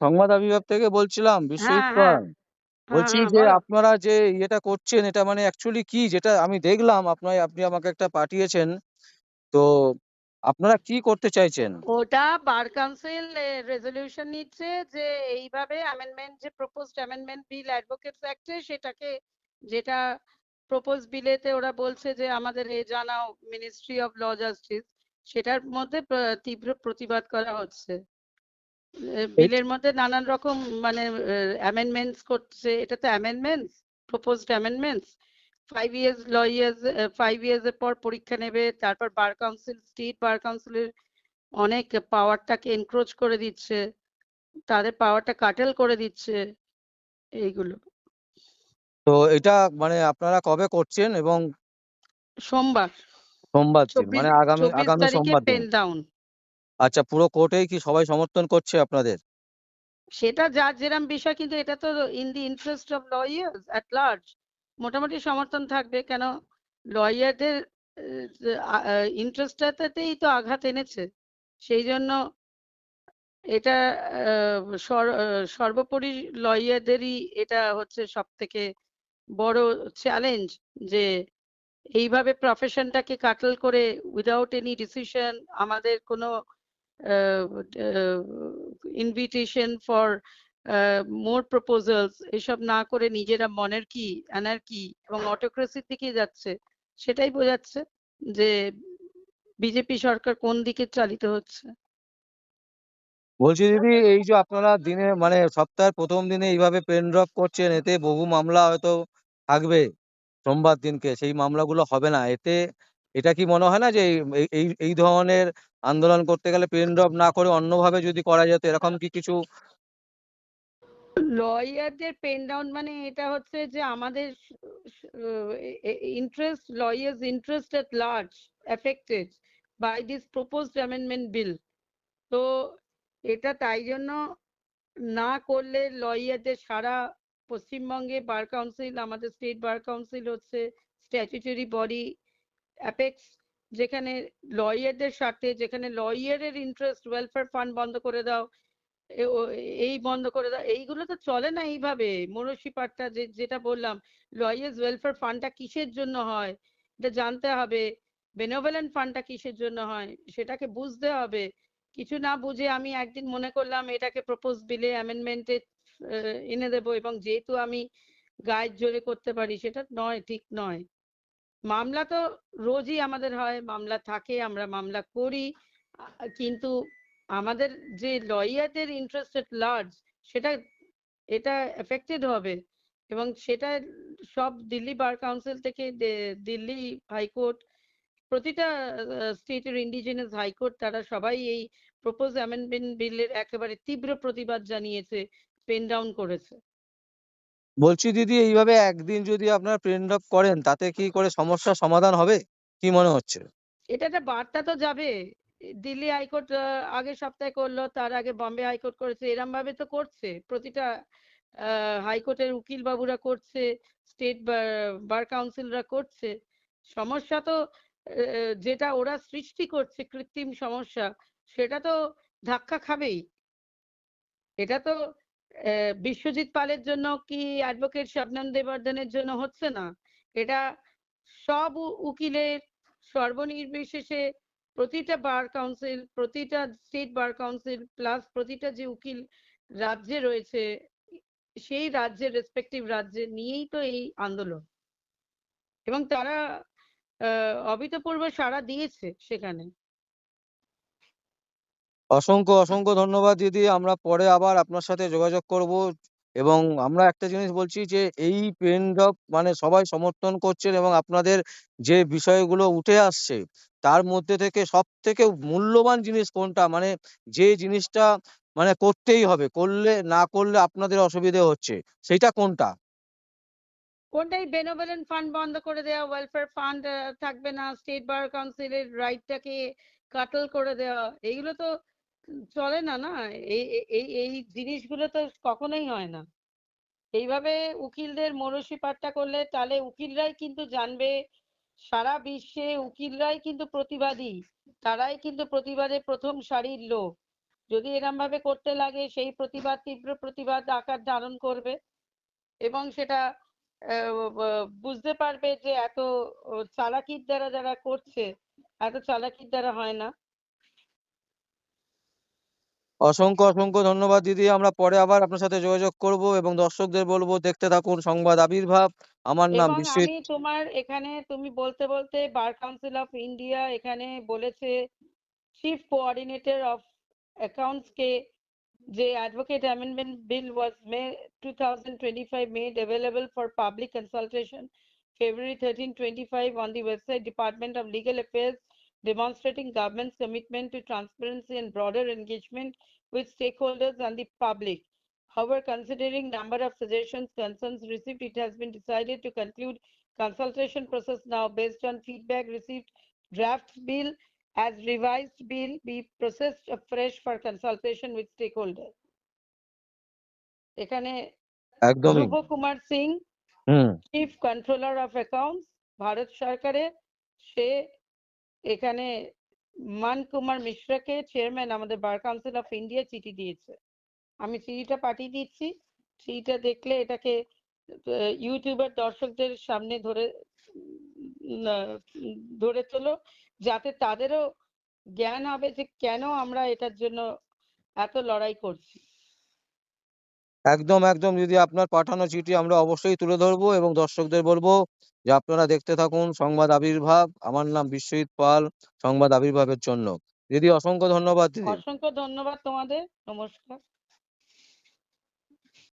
সংবাদ বিভাগ থেকে বলছিলাম বিশ্বজিৎ হ্যাঁ। হ্যাঁ পাল হ্যাঁ বলছি যে আপনারা যে ইয়েটা করছেন এটা মানে অ্যাকচুয়ালি কি? যেটা আমি দেখলাম আপনার আপনি আমাকে একটা পাঠিয়েছেন। তো আপনারা কি করতে চাইছেন? ওটা বার কাউন্সিল রেজলিউশন নিচ্ছে যে এইভাবে অ্যামেন্ডমেন্ট যে প্রপোজড অ্যামেন্ডমেন্ট বিল অ্যাডভোকেটস অ্যাক্টে সেটাকে যেটা প্রপোজ বিলেতে ওরা বলছে যে আমাদের এ জানাও মিনিস্ট্রি অফ ল জাস্টিস সেটার মধ্যে তীব্র প্রতিবাদ করা হচ্ছে। বিলের মধ্যে নানান রকম মানে অ্যামেন্ডমেন্টস করছে। এটা তো amendments proposed amendments five years law years five years এর পর পরীক্ষা নেবে তারপর বার কাউন্সিল স্টেট বার কাউন্সিলের অনেক পাওয়ারটাকে এনক্রোচ করে দিচ্ছে তাদের পাওয়ারটা কাটেল করে দিচ্ছে এইগুলো। তো এটা মানে আপনারা কবে করছেন এবং সোমবার। সোমবার মানে আগামী আগামী সোমবার পেন ডাউন আচ্ছা পুরো কোর্টেই কি সবাই সমর্থন করছে আপনাদের? সেটা যার যেরাম বিষয়, কিন্তু এটা তো in the interest of lawyers at large মোটামুটি সমর্থন থাকবে। কেন? লয়ারদের ইন্টারেস্টটাতেই তো আঘাত এনেছে। সেই জন্য এটা সর্বোপরি লয়ারদেরই এটা হচ্ছে সব থেকে বড় চ্যালেঞ্জ যে এইভাবে প্রফেশনটাকে কাটল করে উইদাউট এনি ডিসিশন আমাদের কোনো ইনভিটেশন ফর মোর প্রপোজালস এসব না করে নিজেরা মনের কি অ্যানার্কি এবং অটোক্রেসির দিকে যাচ্ছে, সেটাই বোঝাচ্ছে যে বিজেপি সরকার কোন দিকে চালিত হচ্ছে। বলছি দিদি, এই যে আপনারা দিনে মানে সপ্তাহের প্রথম দিনে এইভাবে পেন ড্রপ করছেন, এতে বহু মামলা হয়তো থাকবে, সোমবার দিনকে, সেই মামলাগুলো হবে না, এতে এটা কি মনে হয় না যে এই এই ধরনের আন্দোলন করতে গেলে পেন ড্রপ না করে অন্যভাবে যদি করা যেত, এরকম কি কিছু? লয়ারদের পেন ডাউন মানে এটা হচ্ছে যে আমাদের interest lawyers interest at large affected by this proposed amendment bill তো এটা তাই জন্য না করলে লয়ারদের সারা পশ্চিমবঙ্গে বার কাউন্সিল আমাদের স্টেট বার কাউন্সিল হচ্ছে স্ট্যাচুটরি বডি অ্যাপেক্স যেখানে লয়ারদের স্বার্থে, যেখানে লয়ারের ইন্টারেস্ট ওয়েলফেয়ার ফান্ড বন্ধ করে দাও এই বন্ধ করে দাও, এইগুলো তো চলে না এইভাবে। মনসি পাট্টা যে, যেটা বললাম লয়ার্স ওয়েলফেয়ার ফান্ডটা কিসের জন্য হয়? এটা জানতে হবে। বেনোভেলেন্ট ফান্ডটা কিসের জন্য হয়? সেটাকে বুঝতে হবে। কিছু না বুঝে আমি একদিন মনে করলাম, এটাকে প্রপোজ বিলে অ্যামেন্ডমেন্টে এনে দেবো এবং যেহেতু আমি গায়ের জোরে করতে পারি, সেটা নয়, ঠিক নয়। মামলা তো রোজই আমাদের হয়, মামলা থাকে, আমরা মামলা করি। কিন্তু আমাদের যে লয়ারদের ইন্টারেস্টেড লার্জ সেটা, এটা এফেক্টেড হবে। এবং সেটা সব দিল্লি বার কাউন্সিল থেকে দিল্লি হাইকোর্ট প্রতিটা স্টেটের ইন্ডিজিনাস হাইকোর্ট তারা সবাই এই প্রপোজ অ্যামেন্ডমেন্ট বিলের একেবারে তীব্র প্রতিবাদ জানিয়েছে পেন ডাউন করেছে। বলছি, দিদি, এইভাবে একদিন যদি আপনার পেন ড্রপ করেন, তাতে কি করে সমস্যার সমাধান হবে? কি মনে হচ্ছে? এটা একটা বার্তা তো যাবে। দিল্লি হাইকোর্ট আগের সপ্তাহে করল, তার আগে বম্বে হাইকোর্ট করেছে। এরম ভাবে তো করছে। প্রতিটা হাইকোর্টের উকিল বাবুরা করছে স্টেট বার কাউন্সিলরা করছে। সমস্যা তো যেটা ওরা সৃষ্টি করছে, কৃত্রিম সমস্যা, সেটা তো ধাক্কা খাবেই। এটা তো বিশ্বজিৎ পালের জন্য কি অ্যাডভোকেট শবনম দেববর্ধনের জন্য হচ্ছে না? এটা সব উকিলের সর্বনির্বিশেষে প্রতিটা বার কাউন্সিল প্রতিটা স্টেট বার কাউন্সিল প্লাস প্রতিটা যে উকিল রাজ্যে রয়েছে, সেই রাজ্যের রেসপেক্টিভ রাজ্যে নিয়েই তো এই আন্দোলন। এবং তারা অভূতপূর্ব সাড়া দিয়েছে সেখানে। অসংখ্য অসংখ্য ধন্যবাদ দিদি। আমরা পরে আবার আপনার সাথে যোগাযোগ করব। এবং আমরা একটা জিনিস বলছি যে, এই পেন ড্রপ মানে সবাই সমর্থন করছেন এবং আপনাদের যে বিষয়গুলো উঠে আসছে, তার মধ্যে থেকে সব থেকে মূল্যবান জিনিস কোনটা? মানে যে জিনিসটা মানে করতেই হবে, করলে, না করলে আপনাদের অসুবিধে হচ্ছে সেটা কোনটা? কোনটাই বেনোভেলেন্ট ফান্ড বন্ধ করে দেওয়া ওয়েলফেয়ার ফান্ড থাকবে না স্টেট বার কাউন্সিলের রাইটটাকে কাটল করে দেওয়া, এইগুলো তো চলে না না, এই, এই- এই জিনিসগুলো তো কখনোই হয় না। এইভাবে উকিলদের মরসি পাট্টা করলে তাহলে উকিলরাই কিন্তু জানবে, সারা বিশ্বে উকিলরাই কিন্তু প্রতিবাদী, তারাই কিন্তু প্রতিবাদে প্রথম সারির লোক। যদি এরম ভাবে করতে লাগে, সেই প্রতিবাদ, তীব্র প্রতিবাদ আকার ধারণ করবে এবং সেটা বুঝতে পারবে যে এত চালাকির দ্বারা যারা করছে, এত চালাকির দ্বারা হয় না। অসংখ্য অসংখ্য ধন্যবাদ দিদি। আমরা পরে আবার আপনার সাথে যোগাযোগ করব এবং দর্শকদের বলব দেখতে থাকুন সংবাদ আবির্ভাব। আমার নাম এবং বিশ্বজিৎ আমি তোমার এখানে তুমি বলতে বলতে বার কাউন্সিল অফ ইন্ডিয়া এখানে বলেছে চিফ কোঅর্ডিনেটর অফ অ্যাকাউন্টস কে যে advocate amendment bill was May 2025 made available for public consultation February 13 25 on the website Department of Legal Affairs demonstrating government's commitment to transparency and broader engagement with stakeholders and the public However, considering number of suggestions, concerns received, it has been decided to conclude consultation process now based on feedback received. Draft bill as revised bill be processed afresh for consultation with stakeholders. এখানে একদমই ধ্রুব কুমার সিং হুম chief controller of accounts Bharat সরকারের সে এখানে মান Kumar মিশ্রাকে chairman আমাদের bar council of India চিঠি দিয়েছে। আমি চিঠিটা পাঠিয়ে দিচ্ছি। চিঠিটা দেখলে এটাকে ইউটিউবের দর্শকদের সামনে ধরে ধরে তোলো, যাতে তাদেরও জ্ঞান হবে যে কেন আমরা এটার জন্য এত লড়াই করছি। একদম একদম দিদি আপনার পাঠানো চিঠি আমরা অবশ্যই তুলে ধরবো এবং দর্শকদের বলব যে আপনারা দেখতে থাকুন সংবাদ আবির্ভাব। আমার নাম বিশ্বজিৎ পাল, সংবাদ আবির্ভাবের জন্য। দিদি অসংখ্য ধন্যবাদ দিদি। অসংখ্য ধন্যবাদ তোমাদের। নমস্কার।